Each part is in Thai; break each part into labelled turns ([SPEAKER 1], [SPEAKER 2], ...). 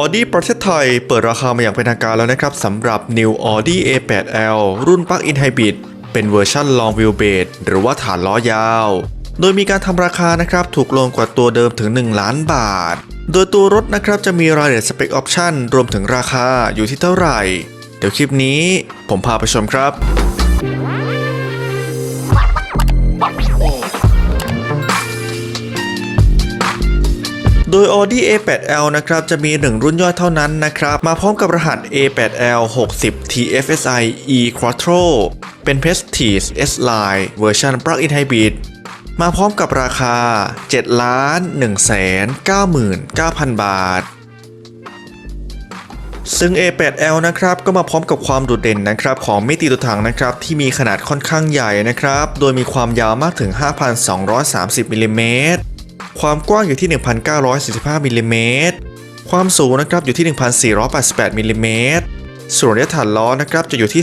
[SPEAKER 1] Audi ประเทศไทย เปิดราคามาอย่างเป็นทางการแล้วนะครับสำหรับ New Audi A8L รุ่น Plug-in Hybrid เป็นเวอร์ชัน Long Wheelbase หรือว่าฐานล้อยาว โดยมีการทำราคานะครับถูกลงกว่าตัวเดิมถึง 1 ล้านบาท โดยตัวรถนะครับจะมีรายละเอียดสเปคออปชั่นรวมถึงราคาอยู่ที่เท่าไหร่ เดี๋ยวคลิปนี้ผมพาไปชมครับ โดย Audi A8L นะครับจะมี 1 รุ่นย่อยเท่านั้นนะครับ มาพร้อมกับรหัส A8L 60 TFSI E Quattro เป็น Prestige S Line เวอร์ชัน Plug-in Hybrid มาพร้อมกับราคา 7 ล้าน 1 9 9 0 0 0 บาท ซึ่ง A8L นะครับก็มาพร้อมกับความโดดเด่นนะครับของมิติตัวถังนะครับที่มีขนาดค่อนข้างใหญ่นะครับ โดยมีความยาวมากถึง 5,230มิลลิเมตร ความกว้างอยู่ที่ 1,945มิลลิเมตร ความสูงนะครับอยู่ที่ 1,488มิลลิเมตร ส่วนระยะฐานล้อนะครับจะอยู่ที่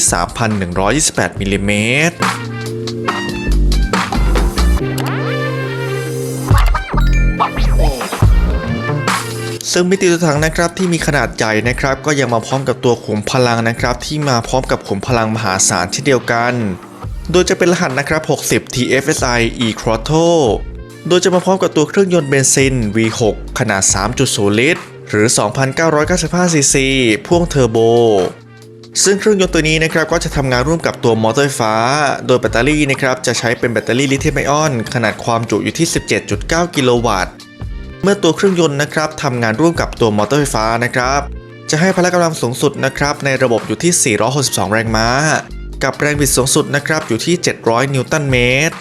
[SPEAKER 1] 3,128มิลลิเมตรซึ่งมิติตัวถังนะครับที่มีขนาดใหญ่นะครับ ก็ยังมาพร้อมกับตัวขุมพลังนะครับ ที่มาพร้อมกับขุมพลังมหาศาลเช่นเดียวกัน โดยจะเป็นรหัสนะครับ 60 TFSI E Quattro โดยจะมาพร้อมกับตัวเครื่องยนต์เบนซิน V6 ขนาด 3.0 ลิตร หรือ 2,995 ซีซี พ่วงเทอร์โบ ซึ่งเครื่องยนต์ตัวนี้นะครับก็จะทำงานร่วมกับตัวมอเตอร์ไฟฟ้า โดยแบตเตอรี่นะครับจะใช้เป็นแบตเตอรี่ลิเธียมไอออน ขนาดความจุอยู่ที่ 17.9 กิโลวัตต์ เมื่อตัวเครื่องยนต์นะครับทำงานร่วมกับตัวมอเตอร์ไฟฟ้านะครับจะให้พละกำลังสูงสุดนะครับในระบบอยู่ที่ 462 แรงม้า กับแรงบิดสูงสุดนะครับอยู่ที่ 700 นิวตันเมตร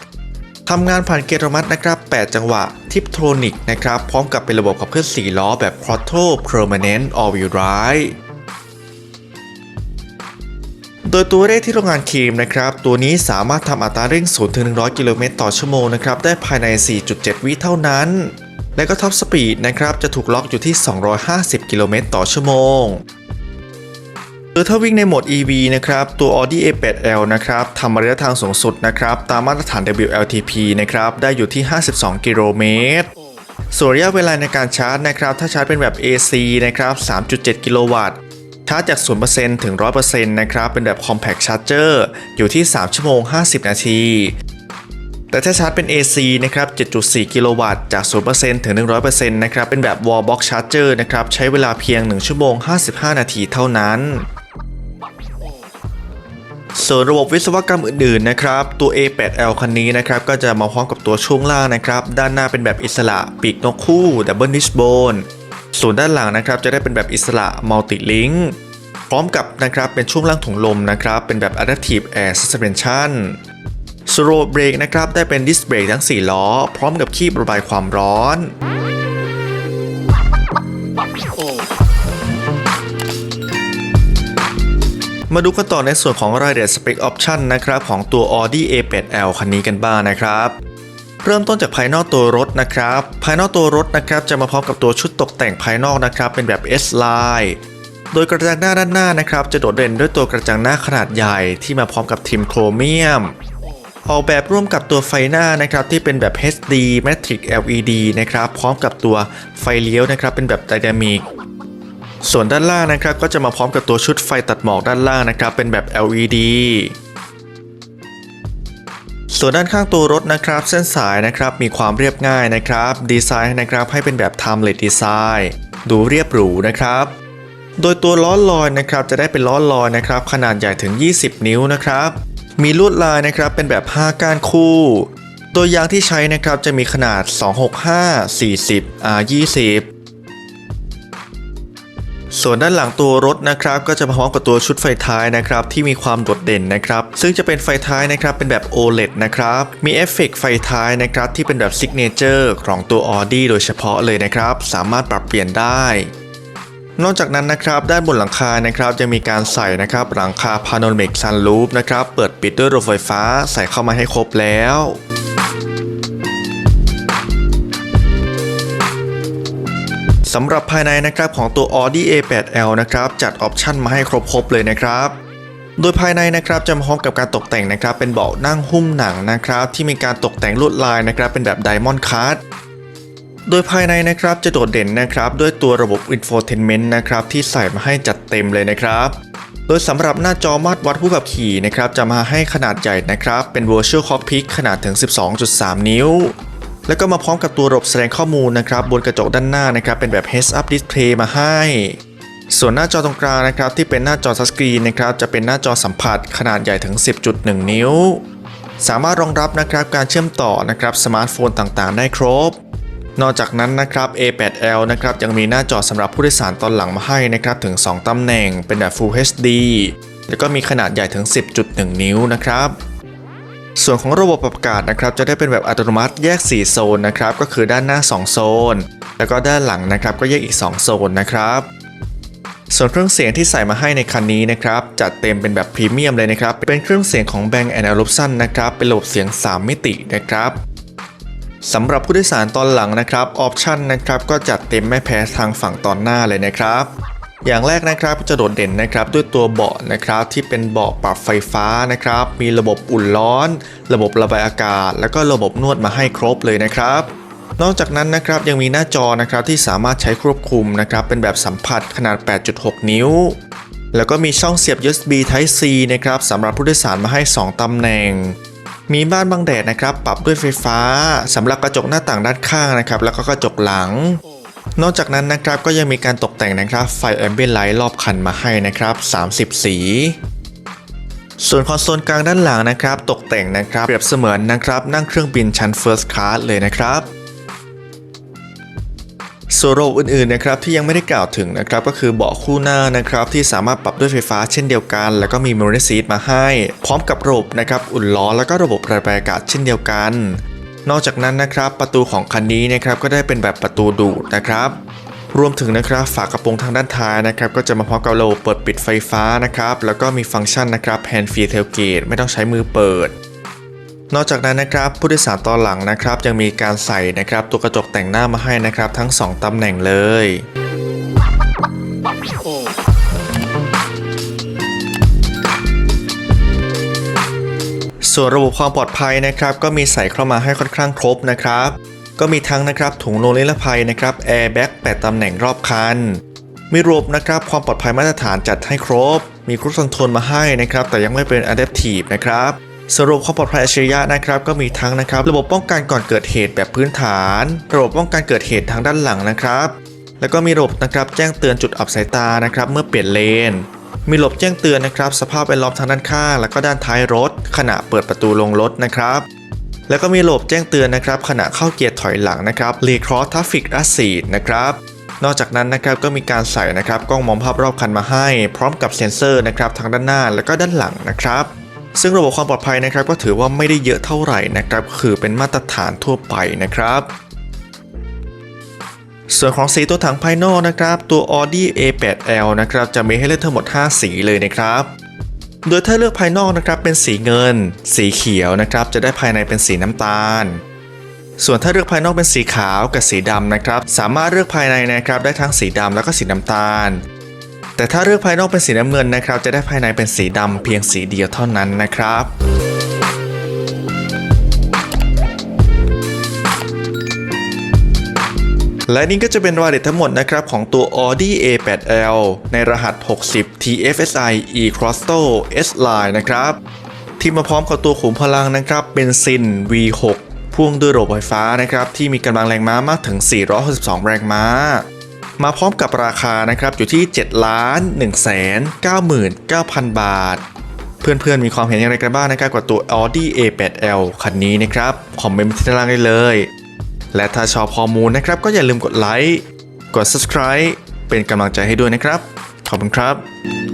[SPEAKER 1] ทำงานผ่านเกียร์อัตโนมัตินะครับ 8 จังหวะ ทิปโทรนิกนะครับ พร้อมกับเป็นระบบขับเคลื่อน 4 ล้อแบบ Quattro Permanent All Wheel Drive โดยตัวเลขที่โรงงานเคลมนะครับ ตัวนี้สามารถทำอัตราเร่ง 0 ถึง 100 กิโลเมตรต่อชั่วโมงนะครับ ได้ภายใน 4.7 วิเท่านั้น และก็ท็อปสปีดนะครับ จะถูกล็อกอยู่ที่ 250 กิโลเมตรต่อชั่วโมง โดยถ้าวิ่งในโหมด EV นะครับ ตัว Audi A8L นะครับทำระยะทางสูงสุดนะครับ ตามมาตรฐาน WLTP นะครับ ได้อยู่ที่ 52 กิโลเมตร ส่วนระยะเวลาในการชาร์จนะครับ ถ้าชาร์จเป็นแบบ AC นะครับ 3.7 กิโลวัตต์ชาร์จจาก 0%ถึง 100%นะครับ เป็นแบบ Compact Charger อยู่ที่ 3 ชั่วโมง 50 นาที แต่ถ้าชาร์จเป็น AC นะครับ 7.4 กิโลวัตต์ จาก 0%ถึง 100%นะครับ เป็นแบบ Wall Box Charger นะครับ ใช้เวลาเพียง 1 ชั่วโมง 55 นาทีเท่านั้น ส่วนระบบวิศวกรรมอื่นๆนะครับ ตัว A8L คันนี้นะครับ ก็จะมาพร้อมกับตัวช่วงล่างนะครับ ด้านหน้าเป็นแบบอิสระ ปีกนกคู่ Double Wishbone ส่วนด้านหลังนะครับ จะได้เป็นแบบอิสระ Multi Link พร้อมกับนะครับเป็นช่วงล่างถุงลมนะครับ เป็นแบบ Adaptive Air Suspension สโ w เบรกนะครับ ได้เป็นดิสเบรกทั้ง 4 ล้อ พร้อมกับคีบระบายความร้อน มาดูกันต่อในส่วนของรายละเอียดสเปคออปชันนะครับของตัว Audi A8L คันนี้กันบ้างนะครับเริ่มต้นจากภายนอกตัวรถนะครับ ภายนอกตัวรถนะครับจะมาพร้อมกับตัวชุดตกแต่งภายนอกนะครับ เป็นแบบ S line โดยกระจังหน้าด้านหน้านะครับ จะโดดเด่นด้วยตัวกระจังหน้าขนาดใหญ่ที่มาพร้อมกับทิมโครเมียม ออกแบบร่วมกับตัวไฟหน้านะครับที่เป็นแบบ HD Matrix LED นะครับพร้อมกับตัวไฟเลี้ยวนะครับเป็นแบบไดนามิก ส่วนด้านล่างนะครับก็จะมาพร้อมกับตัวชุดไฟตัดหมอกด้านล่างนะครับ เป็นแบบ LED ส่วนด้านข้างตัวรถนะครับ เส้นสายนะครับมีความเรียบง่ายนะครับ ดีไซน์นะครับให้เป็นแบบ timeless design ดูเรียบหรูนะครับ โดยตัวล้อลอยนะครับจะได้เป็นล้อลอยนะครับ ขนาดใหญ่ถึง 20 นิ้วนะครับ มีลวดลายนะครับเป็นแบบ 5 ก้านคู่ ตัวยางที่ใช้นะครับจะมีขนาด 265 40 R 20 ส่วนด้านหลังตัวรถนะครับก็จะพร้อมกับตัวชุดไฟท้ายนะครับที่มีความโดดเด่นนะครับซึ่งจะเป็นไฟท้ายนะครับเป็นแบบ OLED นะครับมีเอฟเฟกต์ไฟท้ายนะครับที่เป็นแบบซิกเนเจอร์ของตัว Audi โดยเฉพาะเลยนะครับสามารถปรับเปลี่ยนได้นอกจากนั้นนะครับด้านบนหลังคานะครับจะมีการใส่นะครับหลังคาพาโนมิกซันลูปนะครับเปิดปิดด้วยระบบไฟฟ้าใส่เข้ามาให้ครบแล้ว สำหรับภายในนะครับของตัว Audi A8L นะครับจัดออปชันมาให้ครบๆเลยนะครับ โดยภายในนะครับจะพร้อมกับการตกแต่งนะครับ เป็นเบาะนั่งหุ้มหนังนะครับ ที่มีการตกแต่งลวดลายนะครับ เป็นแบบไดมอนด์คัตโดยภายในนะครับจะโดดเด่นนะครับ ด้วยตัวระบบ Infotainment นะครับที่ใส่มาให้จัดเต็มเลยนะครับ โดยสำหรับหน้าจอมาตรวัดผู้ขับขี่นะครับจะมาให้ขนาดใหญ่นะครับ เป็น Virtual Cockpit ขนาดถึง 12.3 นิ้ว แล้วก็มาพร้อมกับตัวระบบแสดงข้อมูลนะครับบนกระจกด้านหน้านะครับเป็นแบบ Heads Up Display มาให้ ส่วนหน้าจอตรงกลางนะครับที่เป็นหน้าจอทัชสกรีนนะครับจะเป็นหน้าจอสัมผัสขนาดใหญ่ถึง 10.1 นิ้ว สามารถรองรับนะครับการเชื่อมต่อนะครับสมาร์ทโฟนต่างๆ ได้ครบ นอกจากนั้นนะครับ A8L นะครับยังมีหน้าจอสำหรับผู้โดยสารตอนหลังมาให้นะครับถึง 2ตำแหน่งเป็นแบบ Full HD แล้วก็มีขนาดใหญ่ถึง 10.1 นิ้วนะครับ ส่วนของระบบปรับอากาศนะครับจะได้เป็นแบบอัตโนมัติแยก 4 โซนนะครับก็คือด้านหน้า 2 โซน แล้วก็ด้านหลังนะครับก็แยกอีก 2 โซนนะครับส่วนเครื่องเสียงที่ใส่มาให้ในคันนี้นะครับจัดเต็มเป็นแบบพรีเมียมเลยนะครับเป็นเครื่องเสียงของ Bang Olufsen นะครับเป็นระบบเสียง 3 มิตินะครับสำหรับผู้โดยสารตอนหลังนะครับออปชันนะครับก็จัดเต็มไม่แพ้ทางฝั่งตอนหน้าเลยนะครับ อย่างแรกนะครับจะโดดเด่นนะครับด้วยตัวเบาะนะครับที่เป็นเบาะปรับไฟฟ้านะครับ มีระบบอุ่นร้อน ระบบระบายอากาศ แล้วก็ระบบนวดมาให้ครบเลยนะครับนอกจากนั้นนะครับยังมีหน้าจอนะครับที่สามารถใช้ควบคุมนะครับเป็นแบบสัมผัสขนาด 8.6 นิ้ว แล้วก็มีช่องเสียบ USB Type C นะครับสำหรับผู้โดยสารมาให้ 2ตำแหน่ง มีม่านบังแดดนะครับปรับด้วยไฟฟ้าสำหรับกระจกหน้าต่างด้านข้างนะครับแล้วก็กระจกหลัง นอกจากนั้นนะครับก็ยังมีการตกแต่งนะครับไฟแอมเบียนไลท์รอบคันมาให้นะครับ 30 สีส่วนคอนโซลกลางด้านหลังนะครับ ตกแต่งนะครับเปรียบเสมือนนะครับ นั่งเครื่องบินชั้น First Class เลยนะครับส่วนระบบอื่นๆนะครับที่ยังไม่ได้กล่าวถึงนะครับก็คือเบาะคู่หน้านะครับที่สามารถปรับด้วยไฟฟ้าเช่นเดียวกัน แล้วก็มี Memory Seat มาให้ พร้อมกับระบบนะครับอุ่นล้อแล้วก็ระบบระบายอากาศเช่นเดียวกัน นอกจากนั้นนะครับ ประตูของคันนี้นะครับก็ได้เป็นแบบประตูดูดนะครับรวมถึงนะครับฝากระโปรงทางด้านท้ายนะครับก็จะมาพร้อมกับระบบเปิดปิดไฟฟ้านะครับแล้วก็มีฟังก์ชันนะครับ Hand Free Tailgate ไม่ต้องใช้มือเปิด นอกจากนั้นนะครับผู้โดยสารตอนหลังนะครับยังมีการใส่นะครับตัวกระจกแต่งหน้ามาให้นะครับทั้ง 2ตำแหน่งเลย ส่วนระบบความปลอดภัยนะครับก็มีใส่เข้ามาให้ค่อนข้างครบนะครับ ก็มีทั้งนะครับถุงลมนิรภัยนะครับแอร์แบ็ก8ตำแหน่งรอบคัน มีระบบนะครับความปลอดภัยมาตรฐานจัดให้ครบ มีครุ e คอนทรลมาให้นะครับแต่ยังไม่เป็น Adaptive นะครับสรุปความปลอดภัยอัจฉริยะนะครับก็มีทั้งนะครับระบบป้องกันก่อนเกิดเหตุแบบพื้นฐาน ระบบป้องกันเกิดเหตุทางด้านหลังนะครับ แล้วก็มีระบบนะครับแจ้งเตือนจุดอับสายตานะครับเมื่อเปลี่ยนเลน มีระบบแจ้งเตือนนะครับ สภาพแวดล้อมทางด้านข้าง แล้วก็ด้านท้ายรถ ขณะเปิดประตูลงรถนะครับแล้วก็มีระบบแจ้งเตือนนะครับขณะเข้าเกียร์ถอยหลังนะครับ r e Cross Traffic Assist นะครับ นอกจากนั้นนะครับก็มีการใส่นะครับกล้องมองภาพรอบคันมาให้ พร้อมกับเซ็นเซอร์นะครับทางด้านหน้าแล้วก็ด้านหลังนะครับ ซึ่งระบบความปลอดภัยนะครับก็ถือว่าไม่ได้เยอะเท่าไหร่นะครับคือเป็นมาตรฐานทั่วไปนะครับ ส่วนของสีตัวถังภายนอกนะครับ ตัว Audi A8L นะครับจะมีให้เลือกทั้งหมด 5 สีเลยนะครับ โดยถ้าเลือกภายนอกนะครับเป็นสีเงิน สีเขียวนะครับจะได้ภายในเป็นสีน้ำตาล ส่วนถ้าเลือกภายนอกเป็นสีขาวกับสีดำนะครับ สามารถเลือกภายในนะครับได้ทั้งสีดำแล้วก็สีน้ำตาล แต่ถ้าเลือกภายนอกเป็นสีน้ำเงินนะครับ จะได้ภายในเป็นสีดำเพียงสีเดียวเท่านั้นนะครับ และนี่ก็จะเป็นรายละเอียดทั้งหมดนะครับของตัว Audi A8L ในรหัส 60 TFSI E-Crossto S-Line นะครับ ที่มาพร้อมกับตัวขุมพลังนะครับเป็นซิน V6 พ่วงด้วยระบบไฟฟ้านะครับที่มีกำลังแรงม้ามากถึง 462 แรงม้า มาพร้อมกับราคานะครับอยู่ที่ 7 ล้าน1แสน99,000 บาท เพื่อนๆมีความเห็นอย่างไรกันบ้างนะครับกับตัว Audi A8L คันนี้นะครับคอมเมนต์ที่ด้านล่างได้เลย และถ้าชอบข้อมูลนะครับ ก็อย่าลืมกดไลค์ กด subscribe เป็นกำลังใจให้ด้วยนะครับ ขอบคุณครับ